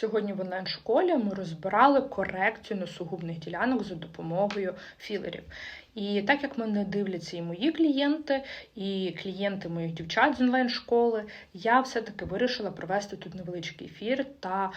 Сьогодні в онлайн-школі ми розбирали корекцію носугубних ділянок за допомогою філерів. І так як мене дивляться і мої клієнти, і клієнти моїх дівчат з онлайн-школи, я все-таки вирішила провести тут невеличкий ефір та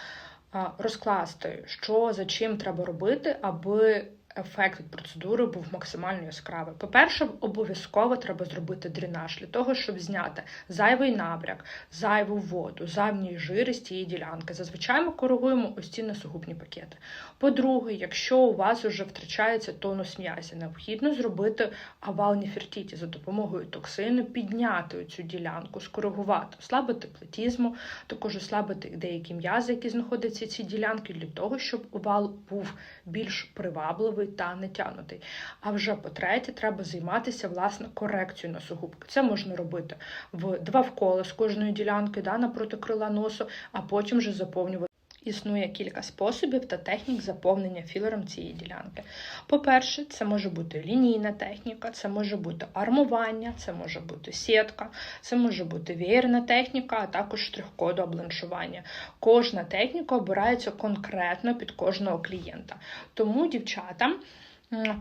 розкласти, що за чим треба робити, аби ефект від процедури був максимально яскравий. По-перше, обов'язково треба зробити дренаж для того, щоб зняти зайвий набряк, зайву воду, зайвні жири з цієї ділянки. Зазвичай ми коригуємо ось ці носогубні пакети. По-друге, якщо у вас вже втрачається тонус м'язі, необхідно зробити авал Нефертіті за допомогою токсину, підняти цю ділянку, скоригувати, ослабити плетізму, також ослабити деякі м'язи, які знаходяться в цій ділянці, для того, щоб овал був більш привабливий та не тянутий. А вже по-третє, треба займатися власне корекцією носогубки. Це можна робити в два вкола з кожної ділянки, да, напроти крила носу, а потім вже заповнювати. Існує кілька способів та технік заповнення філером цієї ділянки. По-перше, це може бути лінійна техніка, це може бути армування, це може бути сітка, це може бути веєрна техніка, а також штрих-коду обланшування. Кожна техніка обирається конкретно під кожного клієнта. Тому, дівчата,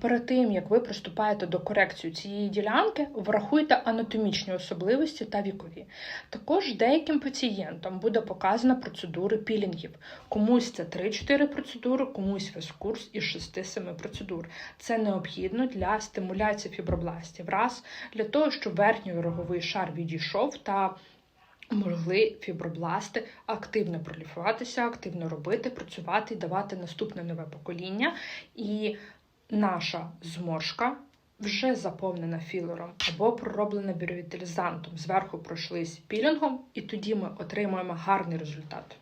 перед тим як ви приступаєте до корекції цієї ділянки, врахуйте анатомічні особливості та вікові. Також деяким пацієнтам буде показана процедури пілінгів. Комусь це 3-4 процедури, комусь весь курс із 6-7 процедур. Це необхідно для стимуляції фібробластів. Раз для того, щоб верхній роговий шар відійшов та могли фібробласти активно проліфуватися, активно робити, працювати і давати наступне нове покоління. І наша зморшка вже заповнена філером або пророблена біоревіталізантом. Зверху пройшлись пілінгом, і тоді ми отримуємо гарний результат.